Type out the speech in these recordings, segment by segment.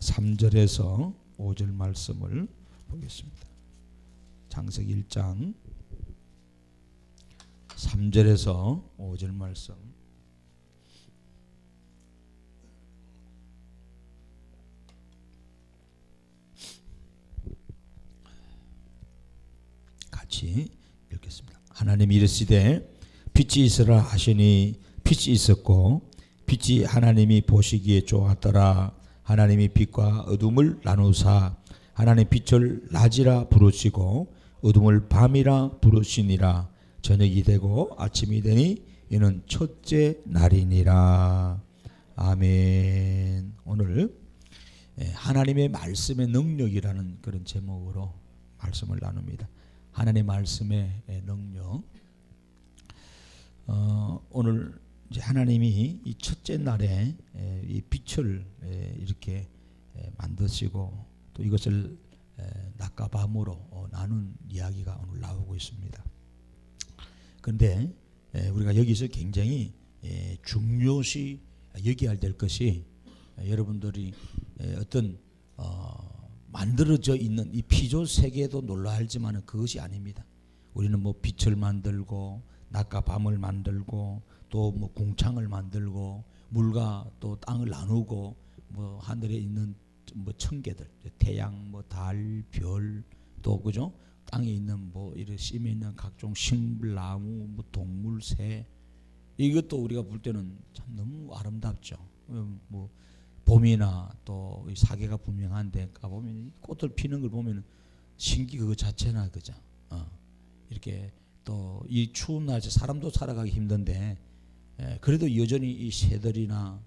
3절에서 5절 말씀을 보겠습니다. 장세기 1장 3절에서 5절 말씀 같이 읽겠습니다. 하나님이 이르시되 빛이 있으라 하시니 빛이 있었고 빛이 하나님이 보시기에 좋았더라 하나님이 빛과 어둠을 나누사 하나님 빛을 낮이라 부르시고 어둠을 밤이라 부르시니라 저녁이 되고 아침이 되니 이는 첫째 날이니라. 아멘. 오늘 예, 하나님의 말씀의 능력이라는 그런 제목으로 말씀을 나눕니다. 하나님의 말씀의 예, 능력. 어, 오늘 이제 하나님이 이 첫째 날에 에, 이 빛을 에, 이렇게 에, 만드시고 또 이것을 에, 낮과 밤으로 어, 나눈 이야기가 오늘 나오고 있습니다. 그런데 에, 우리가 여기서 굉장히 에, 중요시 여기야 될 것이 에, 여러분들이 에, 어떤 어, 만들어져 있는 이 피조 세계도 놀라할지만은 그것이 아닙니다. 우리는 뭐 빛을 만들고 낮과 밤을 만들고 또뭐 궁창을 만들고 물과 또 땅을 나누고 뭐 하늘에 있는 뭐 천개들 태양 뭐 달 별 또 그죠 땅에 있는 뭐 이런 심에 있는 각종 식물 나무 뭐 동물 새 이것도 우리가 볼 때는 참 너무 아름답죠 음, 뭐 봄이나 또 사계가 분명한데 가 보면 꽃들 피는 걸 보면 신기 그거 자체나 그죠 어. 이렇게 또 이 추운 날에 사람도 살아가기 힘든데 예, 그래도 여전히 이 새들이나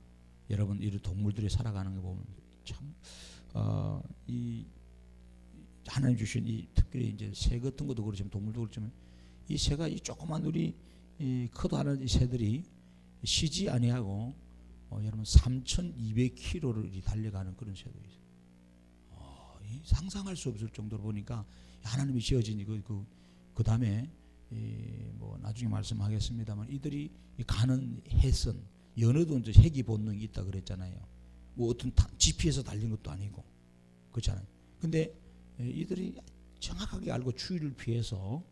여러분 이런 동물들이 살아가는 거 보면 참 어, 이 하나님 주신 이 특별히 이제 새 같은 것도 그렇지만 동물도 그렇지만 이 새가 이 조그만 우리 이 커도 하는 이 새들이 쉬지 아니하고 어, 여러분 3,200km를 달려가는 그런 새도 있어요. 어, 이 상상할 수 없을 정도로 보니까 하나님이 지어진 그, 그, 그 다음에 뭐 나중에 말씀하겠습니다만 이들이 가는 해선 연어도 이제 핵이 본능이 있다 그랬잖아요. 뭐 어떤 GP에서 달린 것도 아니고 그렇잖아요. 근데 이들이 정확하게 알고 추위를 피해서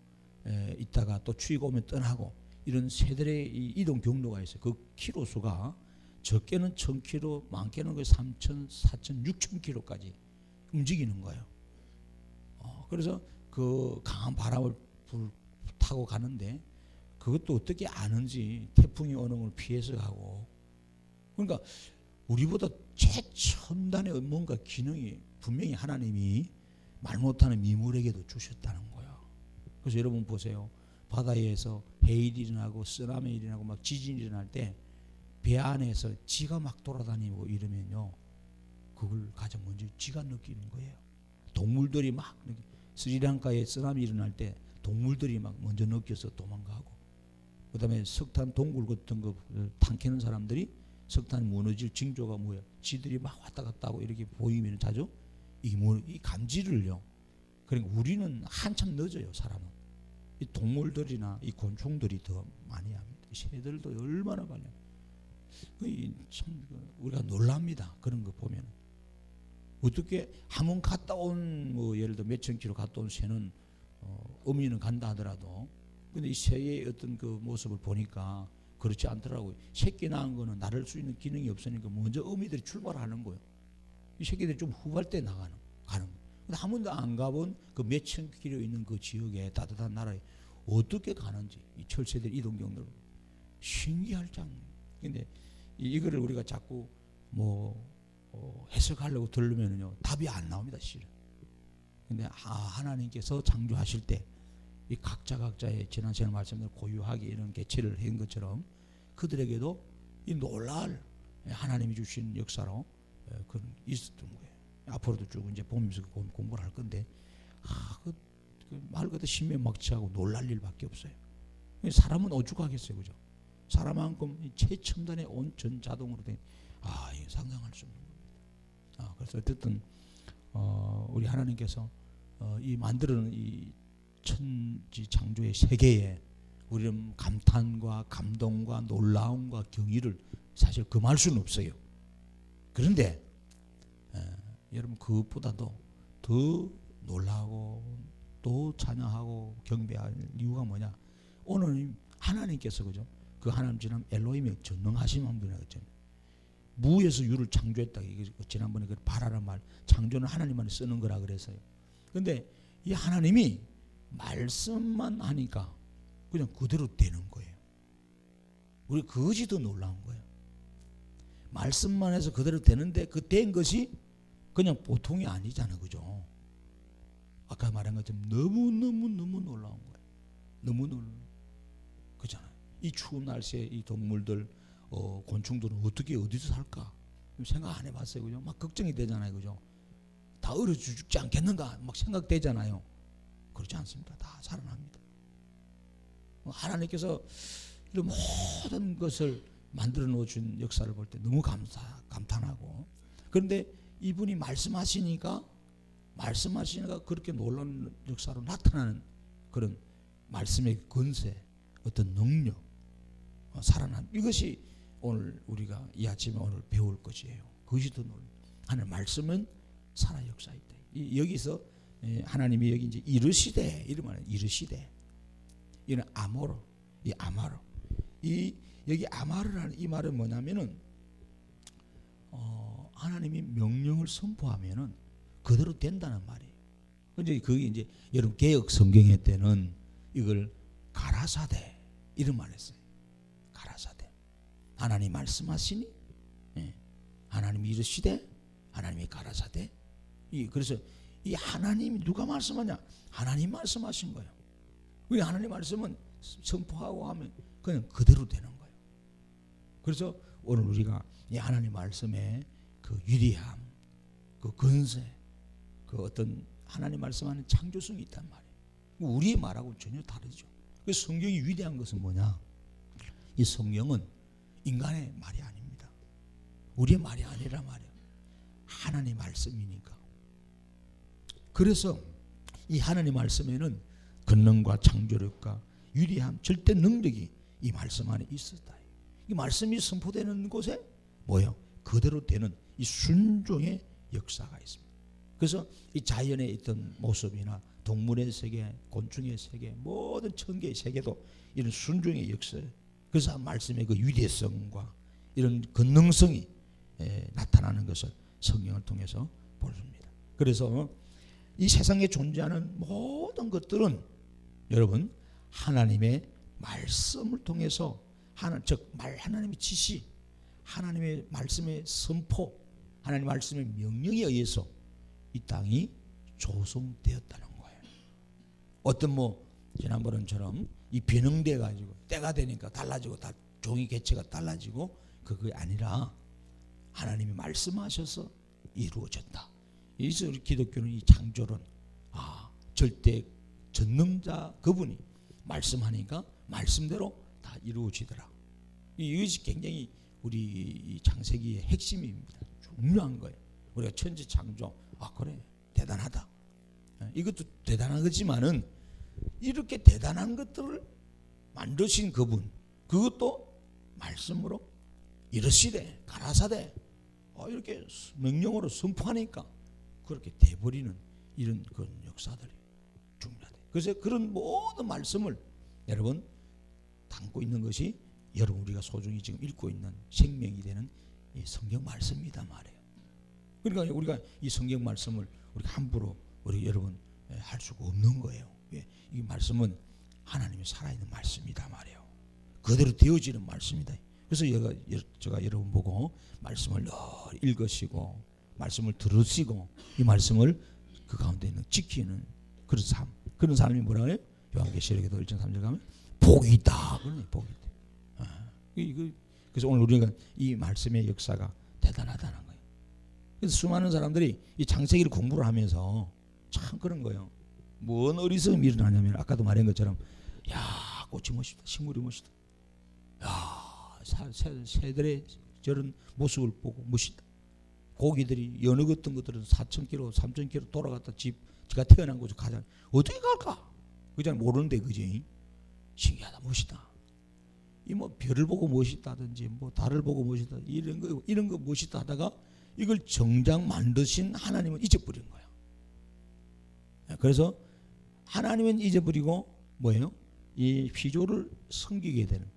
있다가 또 추위가 오면 떠나고 이런 새들의 이동 경로가 있어요. 그 키로 수가 적게는 1000km, 많게는 그 3000, 4000, 6000km까지 움직이는 거예요. 어, 그래서 그 강한 바람을 불 타고 가는데 그것도 어떻게 아는지 태풍이 오는 걸 피해서 가고 그러니까 우리보다 최첨단의 뭔가 기능이 분명히 하나님이 말 못하는 미물에게도 주셨다는 거예요. 그래서 여러분 보세요. 바다에서 해일이 일어나고 쓰나미 일어나고 막 지진이 일어날 때 배 안에서 지가 막 돌아다니고 이러면요. 그걸 가장 먼저 지가 느끼는 거예요. 동물들이 막 스리랑카에 쓰나미 일어날 때 동물들이 막 먼저 느껴서 도망가고 그다음에 석탄 동굴 같은 거탄 캐는 사람들이 석탄 무너질 징조가 뭐야? 지들이 막 왔다 갔다 하고 이렇게 보이면 자주 이, 뭐, 이 감지를요. 그러니까 우리는 한참 늦어요, 사람은. 이 동물들이나 이 곤충들이 더 많이 합니다. 새들도 얼마나 빨리. 참 우리가 놀랍니다. 그런 거 보면 어떻게 한 번 갔다 온 뭐 예를 들어 몇천 킬로 갔다 온 새는 어, 어미는 간다 하더라도 근데 이 새의 어떤 그 모습을 보니까 그렇지 않더라고요. 새끼 낳은 거는 나를 수 있는 기능이 없으니까 먼저 어미들이 출발하는 거예요. 이 새끼들이 좀 후발 때 나가는 가는 거예요. 근데 한 번도 안 가본 그 몇천 킬로 있는 그 지역에 따뜻한 나라에 어떻게 가는지 이 철새들 이동 경로를 신기할 장면. 근데 이거를 우리가 자꾸 뭐 어, 해석하려고 들으면요 답이 안 나옵니다 실은. 근데 아, 하나님께서 창조하실 때 이 각자 각자의 지난 시간 말씀대로 고유하게 이런 개체를 한 것처럼 그들에게도 이 놀랄 하나님이 주신 역사로 그 있었던 거예요. 앞으로도 쭉 이제 보면서 공부를 할 건데 아, 그, 말 그대로 신명막치하고 놀랄 일밖에 없어요. 사람은 오죽하겠어요, 그죠? 사람만큼 최첨단의 온 전 자동으로 된 아, 이거 상상할 수 없는 겁니다. 아, 그래서 어쨌든 어, 우리 하나님께서 어, 이 만드는 이 천지 창조의 세계에 우리는 감탄과 감동과 놀라움과 경의를 사실 금할 수는 없어요. 그런데 에, 여러분 그것보다도 더 놀라고 또 찬양하고 경배할 이유가 뭐냐? 오늘 하나님께서 그죠? 그 하나님 지난 한 분이라 그죠? 무에서 유를 창조했다. 지난번에 그 바라란 말 창조는 하나님만이 쓰는 거라 그래서요. 근데 이 하나님이 말씀만 하니까 그냥 그대로 되는 거예요. 우리 더 놀라운 거예요. 말씀만 해서 그대로 되는데 그 된 것이 그냥 보통이 아니잖아요. 그죠? 아까 말한 것처럼 너무 너무 너무 놀라운 거예요. 너무 놀라 그잖아요. 이 추운 날씨에 이 동물들, 어, 곤충들은 어떻게 어디서 살까? 생각 안 해봤어요. 그죠? 막 걱정이 되잖아요. 그죠? 다 얼어 죽지 않겠는가? 막 생각되잖아요. 그렇지 않습니다. 다 살아납니다. 어, 하나님께서 이런 모든 것을 만들어 놓으신 역사를 볼 때 너무 감사, 감탄하고 그런데 이분이 말씀하시니까 말씀하시니까 그렇게 놀라운 역사로 나타나는 그런 말씀의 건세, 어떤 능력, 어, 살아남 이것이 오늘 우리가 이 아침에 오늘 배울 것이에요. 그것이 더 놀라. 하나님 말씀은 살아 역사이다. 이- 여기서 예, 하나님이 여기 이제 이르시되 이런 말은 이르시되 이는 아모로 이 아마로 이 여기 아마르라는 이 말은 뭐냐면은 어, 하나님이 명령을 선포하면은 그대로 된다는 말이에요. 근데 그게 이제 여러분 개혁 성경에 때는 이걸 가라사대 이런 말 했어요. 가라사대. 하나님 말씀하시니 예. 하나님이 이르시되 하나님이 가라사대. 이 그래서 이 하나님이 누가 말씀하냐? 하나님 말씀하신 거예요. 우리 하나님 말씀은 선포하고 하면 그냥 그대로 되는 거예요. 그래서 오늘 우리가 이 하나님 말씀의 그 위대함, 그 근세, 그 어떤 하나님 말씀하는 창조성이 있단 말이에요. 우리의 말하고 전혀 다르죠. 그 성경이 위대한 것은 뭐냐? 이 성경은 인간의 말이 아닙니다. 우리의 말이 아니라 말이에요. 하나님 말씀이니까. 그래서 이 하나님 말씀에는 권능과 창조력과 유리함, 절대 능력이 이 말씀 안에 있었다. 이 말씀이 선포되는 곳에 뭐요? 그대로 되는 이 순종의 역사가 있습니다. 그래서 이 자연에 있던 모습이나 동물의 세계, 곤충의 세계, 모든 천개의 세계도 이런 순종의 역사. 그래서 말씀의 그 위대성과 이런 권능성이 에, 나타나는 것을 성경을 통해서 보십니다. 그래서 이 세상에 존재하는 모든 것들은 여러분 하나님의 말씀을 통해서 하나 즉말 하나님의 지시, 하나님의 말씀의 선포, 하나님 말씀의 명령에 의해서 이 땅이 조성되었다는 거예요. 어떤 뭐 지난번처럼 이 변형돼 가지고 때가 되니까 달라지고 다 종이 개체가 달라지고 그게 아니라 하나님이 말씀하셔서 이루어졌다. 우리 기독교는 이 창조론 아 절대 전능자 그분이 말씀하니까 말씀대로 다 이루어지더라. 이것이 굉장히 우리 이 창세기의 핵심입니다. 중요한 거예요. 우리가 천지 창조 아 그래 대단하다. 예, 이것도 대단한 거지만은 이렇게 대단한 것들을 만드신 그분 그것도 말씀으로 이르시되 가라사대 어, 이렇게 명령으로 선포하니까 그렇게 돼버리는 이런 그런 역사들이 중요하다. 그래서 그런 모든 말씀을 여러분 담고 있는 것이 여러분 우리가 소중히 지금 읽고 있는 생명이 되는 이 성경 말씀이다 말이에요. 그러니까 우리가 이 성경 말씀을 우리가 함부로 우리 여러분 예, 할 수가 없는 거예요. 예, 이 말씀은 하나님이 살아있는 말씀이다 말이에요. 그대로 되어지는 말씀이다. 그래서 제가 여러분 보고 말씀을 늘 읽으시고 말씀을 들으시고 이 말씀을 그 가운데 있는 지키는 그런 삶 그런 사람이 뭐라 그래요? 요한계시록에도 1장 3절 가면 복이 있다. 그러네 복이 있다 아, 그래서 오늘 우리가 이 말씀의 역사가 대단하다는 거예요. 그래서 수많은 사람들이 이 창세기를 공부를 하면서 참 그런 거예요. 뭔 어리석음이 일어나냐면 아까도 말한 것처럼 야 꽃이 멋있다 식물이 멋있다. 야 사- 새, 새들의 저런 모습을 보고 멋있다 고기들이 여느 같은 것들은 4천 킬로, 3천 킬로 돌아갔다 집 지가 태어난 곳에 가자 어떻게 갈까? 그냥 모르는데 그지? 신기하다 멋있다. 이 뭐 별을 보고 멋있다든지 뭐 달을 보고 멋있다 이런 거 이런 거 멋있다 하다가 이걸 정작 만드신 하나님은 잊어버린 거야. 그래서 하나님은 잊어버리고 뭐예요? 이 피조를 섬기게 되는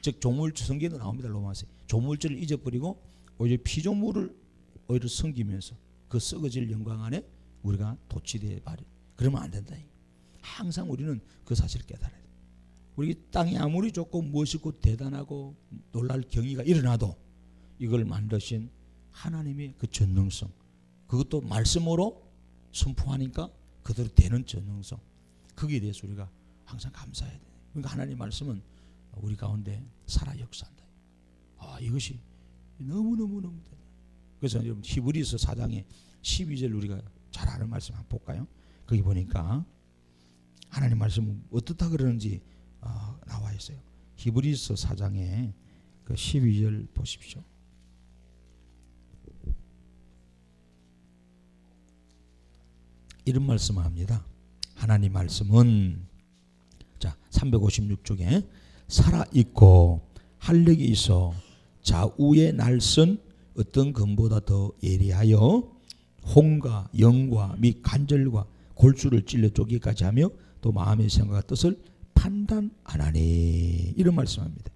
즉 조물주 성경에도 나옵니다 로마서 조물주를 잊어버리고 오히려 피조물을 오히려 섬기면서 그 썩어질 영광 안에 우리가 도취되어 버린 그러면 안 된다. 항상 우리는 그 사실을 깨달아야 돼. 우리 땅이 아무리 좋고 멋있고 대단하고 놀랄 경이가 일어나도 이걸 만드신 하나님의 그 전능성 그것도 말씀으로 선포하니까 그대로 되는 전능성 거기에 대해서 우리가 항상 감사해야 돼. 그러니까 하나님 말씀은 우리 가운데 살아 역사한다. 아 이것이 너무 너무 너무 대단. 그래서 여러분 히브리서 4장에 12절 우리가 잘 아는 말씀 한번 볼까요? 거기 보니까 하나님 말씀은 어떻다 그러는지 어, 나와 있어요. 히브리서 4장에 그 12절 보십시오. 이런 말씀을 합니다. 하나님 말씀은 자 356쪽에 살아 있고 활력이 있어 좌우의 날선 어떤 금보다 더 예리하여 홍과 영과 및 간절과 골수를 찔러 쪼기까지 하며 또 마음의 생각과 뜻을 판단하나니 이런 말씀합니다.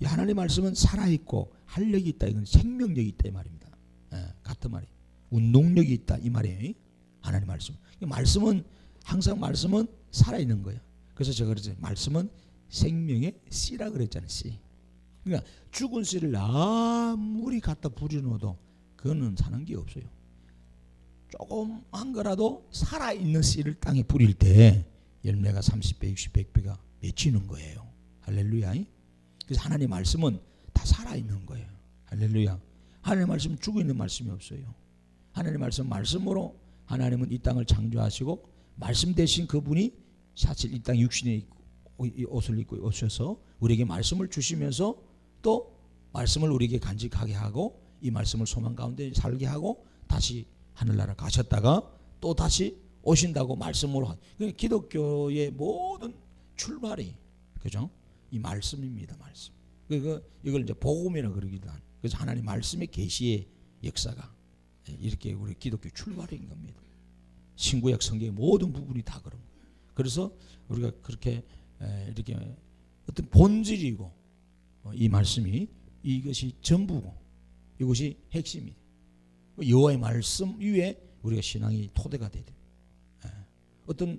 이 하나님 말씀은 살아 있고 활력이 있다 이건 생명력이 있다 이 말입니다. 예, 같은 말이 운동력이 있다 이 말이에요. 하나님 말씀. 말씀은 항상 말씀은 살아 있는 거예요. 그래서 제가 그랬죠. 말씀은 생명의 씨라 그랬잖아요. 씨. 그러니까 죽은 씨를 아무리 갖다 부려놓아도 그거는 사는 게 없어요. 조금 한 거라도 살아있는 씨를 땅에 뿌릴 때 열매가 30배, 60배, 100배가 맺히는 거예요. 할렐루야. 그래서 하나님 말씀은 다 살아있는 거예요. 할렐루야. 하나님 말씀은 죽어 있는 말씀이 없어요. 하나님 말씀 말씀으로 하나님은 이 땅을 창조하시고 말씀 대신 그분이 사실 이 땅 육신의 옷을 입고 오셔서 우리에게 말씀을 주시면서 또 말씀을 우리에게 간직하게 하고 이 말씀을 소망 가운데 살게 하고 다시 하늘나라 가셨다가 또 다시 오신다고 말씀으로 그러니까 기독교의 모든 출발이 그죠? 이 말씀입니다. 말씀. 그 이걸 이제 복음이라 그러기도 한. 그래서 하나님 말씀의 계시의 역사가 이렇게 우리 기독교 출발인 겁니다. 신구약 성경의 모든 부분이 다 그런 거예요. 그래서 우리가 그렇게 이렇게 어떤 본질이고 어, 이 말씀이 이것이 전부고 이것이 핵심이 여호와의 말씀 위에 우리가 신앙이 토대가 되야 돼. 어떤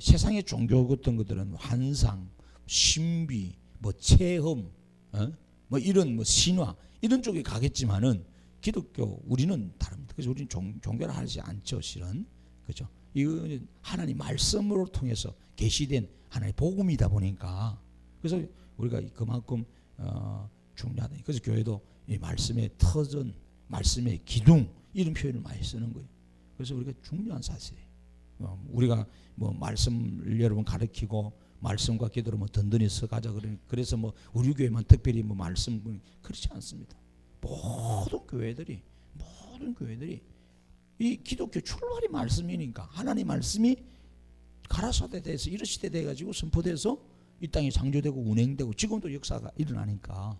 세상의 종교 같은 것들은 환상, 신비, 뭐 체험, 어? 뭐 이런 뭐 신화 이런 쪽에 가겠지만은 기독교 우리는 다릅니다. 그래서 우리는 종, 종교를 하지 않죠, 실은 그죠? 이거는 하나님 말씀으로 통해서 계시된 하나의 복음이다 보니까 그래서 우리가 그만큼 어, 중요하다. 그래서 교회도 이 말씀의 터전, 말씀의 기둥 이런 표현을 많이 쓰는 거예요. 그래서 우리가 중요한 사실이에요. 어, 우리가 뭐 말씀을 여러분 가르치고 말씀과 기도로 뭐 든든히 서가자 그래서 뭐 우리 교회만 특별히 뭐 말씀 그렇지 않습니다. 모든 교회들이 모든 교회들이 이 기독교 출발이 말씀이니까 하나님 말씀이 가라사대 돼서 이르시대 돼 가지고 선포돼서 이 땅에 창조되고 운행되고 지금도 역사가 일어나니까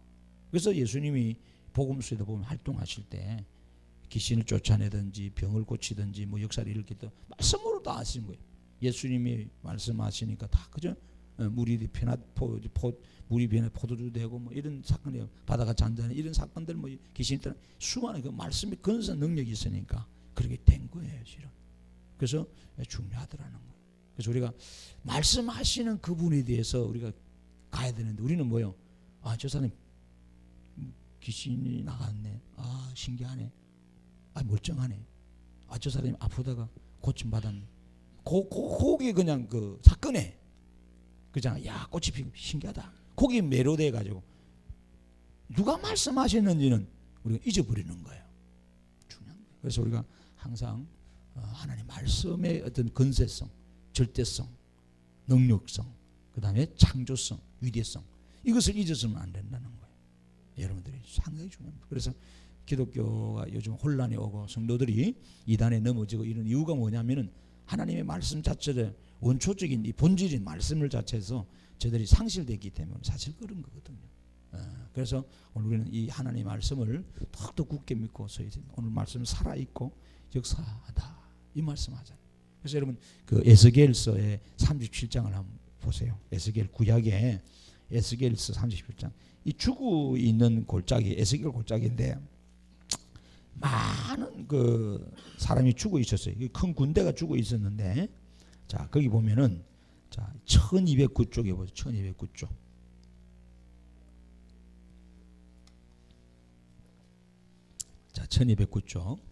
그래서 예수님이 복음수에도 보면 활동하실 때 귀신을 쫓아내든지 병을 고치든지 뭐 역사를 일으키든 말씀으로 다 하신 거예요. 예수님이 말씀하시니까 다 그죠? 어, 물이 변화 포, 포 물이 변해 포도주 되고 뭐 이런 사건이 바다가 잔잔해 이런 사건들 뭐 귀신이 떠나 수많은 그 말씀의 근사 능력이 있으니까 그렇게 된 거예요, 실은. 그래서 중요하더라는 거예요. 그래서 우리가 말씀하시는 그분에 대해서 우리가 가야 되는데 우리는 뭐요? 아, 저 사람 귀신이 나갔네. 아, 신기하네. 아, 멀쩡하네. 아, 저 사람이 아프다가 고침 받았네. 고, 고, 거기 그냥 그 사건에 그잖아. 야, 꽃이 피고 신기하다. 거기 매료돼 가지고 누가 말씀하셨는지는 우리가 잊어버리는 거예요. 중요한 거예요. 그래서 우리가 항상 어, 하나님 말씀의 어떤 건세성, 절대성, 능력성, 그 다음에 창조성, 위대성 이것을 잊어서는 안 된다는 거예요. 여러분들이 상당히 중요합니다. 그래서 기독교가 요즘 혼란이 오고 성도들이 이단에 넘어지고 이런 이유가 뭐냐면은 하나님의 말씀 자체를 원초적인 이 본질인 말씀을 자체에서 저들이 상실되기 때문에 사실 그런 거거든요. 어, 그래서 오늘 우리는 이 하나님 말씀을 더욱더 굳게 믿고 서야 된다. 오늘 말씀 살아 있고 역사하다 이 말씀 하잖아요. 그래서 여러분 그 에스겔서의 37장을 한번 보세요. 에스겔 구약에 에스겔서 37장 이 죽어 있는 골짜기 에스겔 골짜기인데 많은 그 사람이 죽어 있었어요. 큰 군대가 죽어 있었는데 자 거기 보면은 자 1209쪽에 보죠. 1209쪽. 자 1209쪽.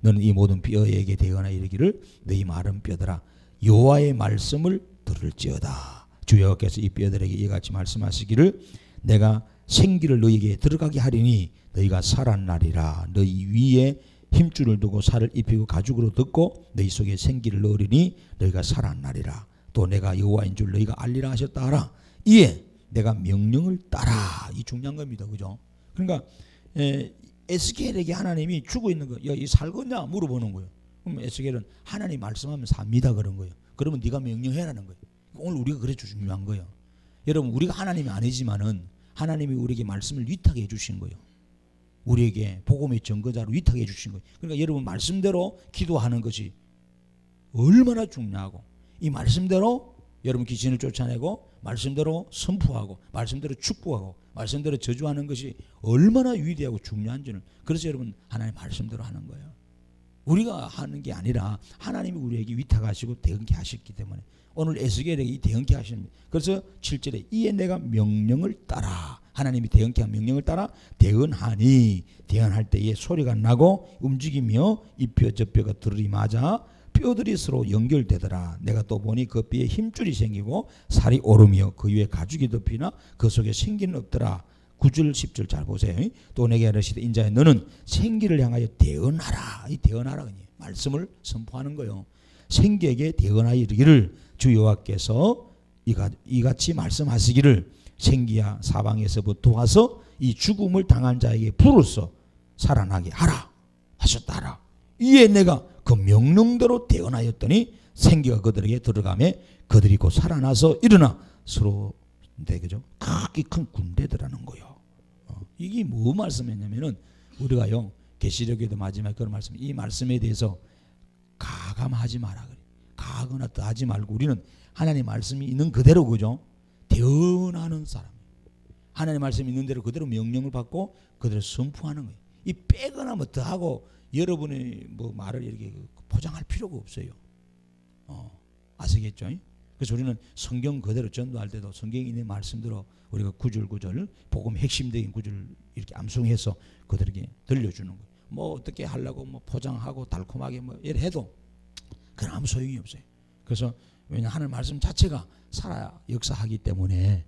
너는 이 모든 뼈에게 대거나 이르기를 너희 마른 뼈들아 여호와의 말씀을 들을지어다. 주 여호와께서 이 뼈들에게 이같이 말씀하시기를 내가 생기를 너희에게 들어가게 하리니 너희가 살았나리라. 너희 위에 힘줄을 두고 살을 입히고 가죽으로 덮고 너희 속에 생기를 넣으리니 너희가 살았나리라. 또 내가 여호와인 줄 너희가 알리라 하셨다 하라. 이에 내가 명령을 따라. 이 중요한 겁니다. 그죠? 그러니까 에, 에스겔에게 하나님이 주고 있는 거, 야, 이 살겠냐 물어보는 거예요. 그럼 에스겔은 하나님 말씀하면 삽니다 그런 거예요. 그러면 네가 명령해라는 거예요. 오늘 우리가 그래 중요한 거예요. 여러분 우리가 하나님이 아니지만은 하나님이 우리에게 말씀을 위탁해 해주신 거예요. 우리에게 복음의 증거자로 위탁해 주신 거예요. 그러니까 여러분 말씀대로 기도하는 것이 얼마나 중요하고 이 말씀대로 여러분 귀신을 쫓아내고 말씀대로 선포하고 말씀대로 축복하고 말씀대로 저주하는 것이 얼마나 위대하고 중요한지는 그래서 여러분 하나님 말씀대로 하는 거예요. 우리가 하는 게 아니라 하나님이 우리에게 위탁하시고 대응케 하셨기 때문에 오늘 에스겔에게 이 대응케 하시는 그래서 7절에 이에 내가 명령을 따라 하나님이 대응케 한 명령을 따라 대응하니 대응할 때에 소리가 나고 움직이며 이 뼈 저 뼈가 들이 맞아 뼈들이 서로 연결되더라. 내가 또 보니 그 뼈에 힘줄이 생기고 살이 오르며 그 위에 가죽이 덮이나 그 속에 생기는 없더라. 9절 10절 잘 보세요. 또 내게 이르시되 인자야 너는 생기를 향하여 대언하라. 이 대언하라 말씀을 선포하는 거요. 생기에게 대언하여 이르기를 주 여호와께서 이가 이같이 말씀하시기를 생기야 사방에서부터 와서 이 죽음을 당한 자에게 불로써 살아나게 하라 하셨다라. 이에 내가 그 명령대로 대언하였더니 생기가 그들에게 들어가매 그들이 곧 살아나서 일어나 서로 네 그죠? 크게 큰 군대더라는 거요. 어, 이게 뭐 말씀이냐면은 우리가요 계시록에도 마지막 그런 말씀 이 말씀에 대해서 가감하지 마라 그래. 가거나 또 하지 말고 우리는 하나님 말씀이 있는 그대로 그죠? 대언하는 사람. 하나님 말씀이 있는 대로 그대로 명령을 받고 그대로 선포하는 거예요. 이 빼거나 뭐 더하고 여러분이 뭐 말을 이렇게 포장할 필요가 없어요. 어, 아시겠죠? 그래서 우리는 성경 그대로 전도할 때도 성경에 있는 말씀대로 우리가 구절 구절 복음 핵심적인 구절 이렇게 암송해서 그들에게 들려주는 거예요. 뭐 어떻게 하려고 뭐 포장하고 달콤하게 뭐 이래 해도 그건 아무 소용이 없어요. 그래서 왜냐 하는 말씀 자체가 살아 역사하기 때문에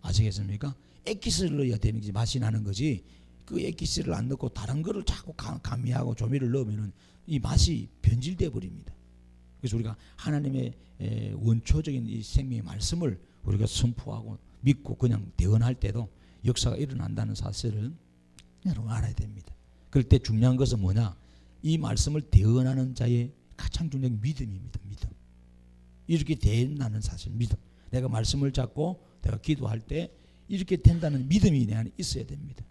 아시겠습니까? 액기스를 넣어야 되는 게 맛이 나는 거지. 그 액기스를 안 넣고 다른 거를 자꾸 감미하고 조미를 넣으면은 이 맛이 변질돼 버립니다. 그래서 우리가 하나님의 원초적인 이 생명의 말씀을 우리가 선포하고 믿고 그냥 대언할 때도 역사가 일어난다는 사실을 여러분 알아야 됩니다. 그럴 때 중요한 것은 뭐냐? 이 말씀을 대언하는 자의 가장 중요한 믿음입니다. 믿음. 이렇게 된다는 사실, 믿음. 내가 말씀을 잡고 내가 기도할 때 이렇게 된다는 믿음이 내 안에 있어야 됩니다.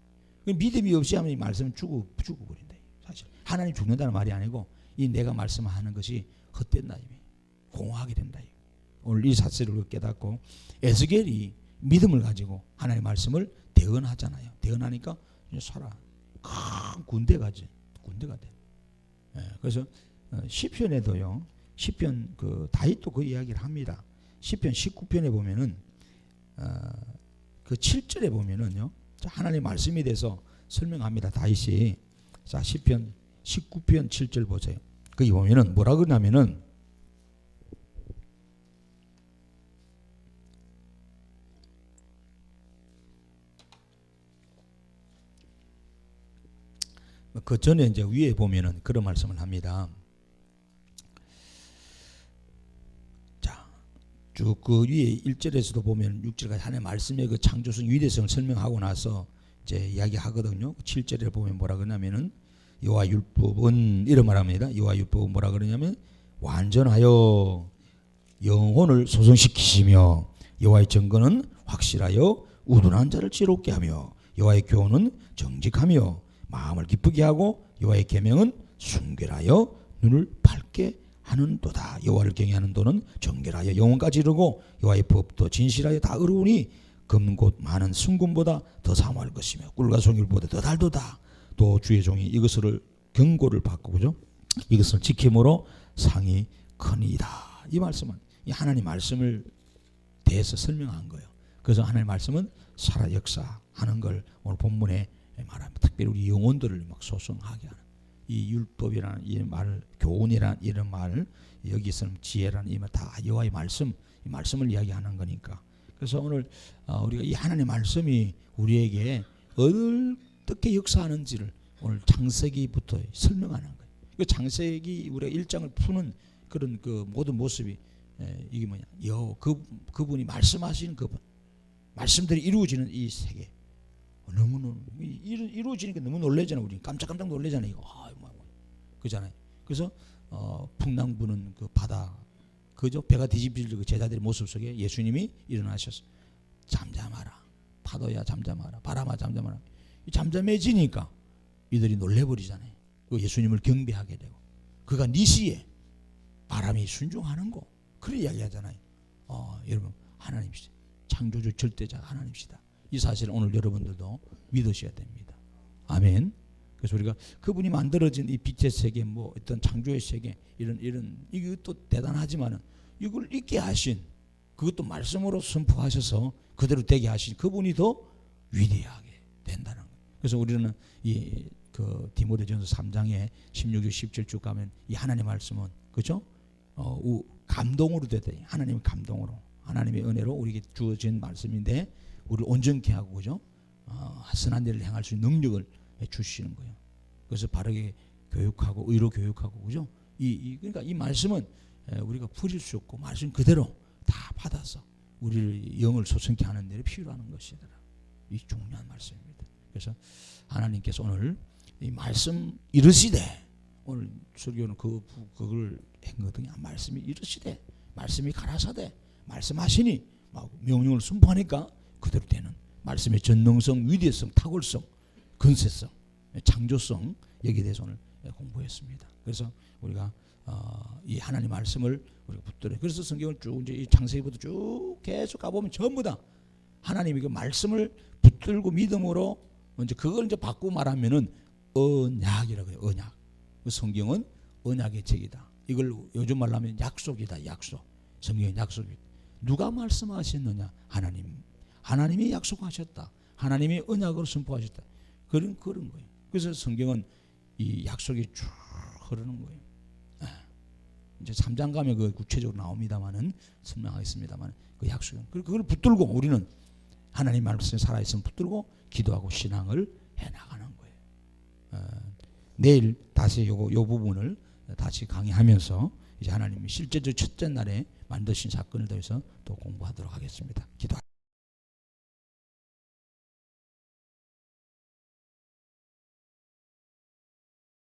믿음이 없이 하면 이 말씀은 죽어 죽어버린다. 사실 하나님 죽는다는 말이 아니고 이 내가 말씀하는 것이 헛된다. 공허하게 된다. 오늘 이 사실을 깨닫고 에스겔이 믿음을 가지고 하나님의 말씀을 대언하잖아요. 대언하니까 살아 큰 군대가 지 군대가 돼. 예, 그래서 어, 시편에도요. 시편 그 다윗도 그 이야기를 합니다. 시편 19편에 보면은 어, 그 7절에 보면은요. 하나님 말씀에 대해서 설명합니다. 다시 자 시편 19편 7절 보세요. 그 거기 보면은 뭐라 그러냐면은 그 전에 이제 위에 보면은 그런 말씀을 합니다. 쭉 그 위에 1절에서도 보면 6절까지 하나님의 말씀의 그 창조성 위대성을 설명하고 나서 이제 이야기하거든요. 7절에 보면 뭐라 그러냐면은 여호와 율법은 이런 말합니다. 여호와 율법은 뭐라 그러냐면 완전하여 영혼을 소성시키시며 여호와의 증거는 확실하여 우둔한 자를 지롭게 하며 여호와의 교훈은 정직하며 마음을 기쁘게 하고 여호와의 계명은 순결하여 눈을 밝게 하는도다. 여호와를 경외하는 도는 정결하여 영혼까지 이르고 여호와의 법도 진실하여 다 의로우니 금곧 많은 순금보다 더 사모할 것이며 꿀과 송일보다 더 달도다. 또 주의 종이 이것을 경고를 받고 그죠? 이것을 지킴으로 상이 크니이다. 이 말씀은 이 하나님 말씀을 대해서 설명한 거예요. 그래서 하나님 말씀은 살아 역사하는 걸 오늘 본문에 말합니다. 특별히 우리 영혼들을 막 소성하게 하는 이 율법이라는 이 말, 교훈이라는 이런 말, 여기서는 지혜라는 이말 다 여호와의 말씀, 이 말씀을 이야기하는 거니까. 그래서 오늘 어, 우리가 이 하나님의 말씀이 우리에게 어떻게 역사하는지를 오늘 창세기부터 설명하는 거예요. 그 창세기 우리가 일장을 푸는 그런 그 모든 모습이 에, 이게 뭐냐? 여그 그분이 말씀하시는 그분, 말씀들이 이루어지는 이 세계. 너무너무 이루, 이루어지니까 너무 놀래잖아. 우리 깜짝깜짝 놀래잖아 이거. 아, 뭐, 뭐. 그잖아요 그래서 어, 풍랑 부는 그 바다 그죠 배가 뒤집질 그 제자들의 모습 속에 예수님이 일어나셔서 잠잠하라. 파도야 잠잠하라. 바람아 잠잠하라. 이 잠잠해지니까 이들이 놀래버리잖아요 그 예수님을 경배하게 되고. 그가 니시에 바람이 순종하는 거. 그런 이야기하잖아요. 어, 여러분 하나님이시다. 창조주 절대자 하나님이시다 이 사실을 오늘 여러분들도 믿으셔야 됩니다. 아멘. 그래서 우리가 그분이 만들어진 이 빛의 세계, 뭐 어떤 창조의 세계 이런 이런 이것도 대단하지만은 이걸 있게 하신 그것도 말씀으로 선포하셔서 그대로 되게 하신 그분이 더 위대하게 된다는 거예요. 그래서 우리는 이 그 디모데전서 3장에 16절 17절 가면 이 하나님의 말씀은 그죠? 어, 우, 감동으로 되다. 하나님의 감동으로 하나님의 은혜로 우리에게 주어진 말씀인데 우리를 온전케 하고 그죠? 어, 선한 일을 행할 수 있는 능력을 주시는 거예요. 그래서 바르게 교육하고 의로 교육하고 그죠? 이, 이 그러니까 이 말씀은 우리가 부릴 수 없고 말씀 그대로 다 받아서 우리를 영을 소성케 하는 데를 필요하는 것이더라. 이 중요한 말씀입니다. 그래서 하나님께서 오늘 이 말씀 이르시되 오늘 설교는 그 그걸 했거든요. 말씀이 이르시되 말씀이 가라사대 말씀하시니 막 명령을 선포하니까 그대로 되는 말씀의 전능성, 위대성, 탁월성, 근세성, 창조성 여기에 대해서 오늘 공부했습니다. 그래서 우리가 어, 이 하나님 말씀을 우리가 붙들어. 그래서 성경을 쭉 이제 이 창세기부터 쭉 계속 가보면 전부 다 하나님이 그 말씀을 붙들고 믿음으로 이제 그걸 이제 바꾸고 말하면은 언약이라고 해요. 언약. 그 성경은 언약의 책이다. 이걸 요즘 말로 하면 약속이다. 약속. 성경의 약속이. 누가 말씀하셨느냐? 하나님. 하나님이 약속하셨다. 하나님이 언약으로 선포하셨다. 그런 그런 거예요. 그래서 성경은 이 약속이 쭉 흐르는 거예요. 아, 이제 3장 가면 그 구체적으로 나옵니다만은 설명하겠습니다만 그 약속은 그걸 붙들고 우리는 하나님 말씀에 살아 있으면 붙들고 기도하고 신앙을 해 나가는 거예요. 어, 내일 다시 요거 요 부분을 다시 강의하면서 이제 하나님이 실제적 첫째 날에 만드신 사건을 더해서 또 공부하도록 하겠습니다. 기도.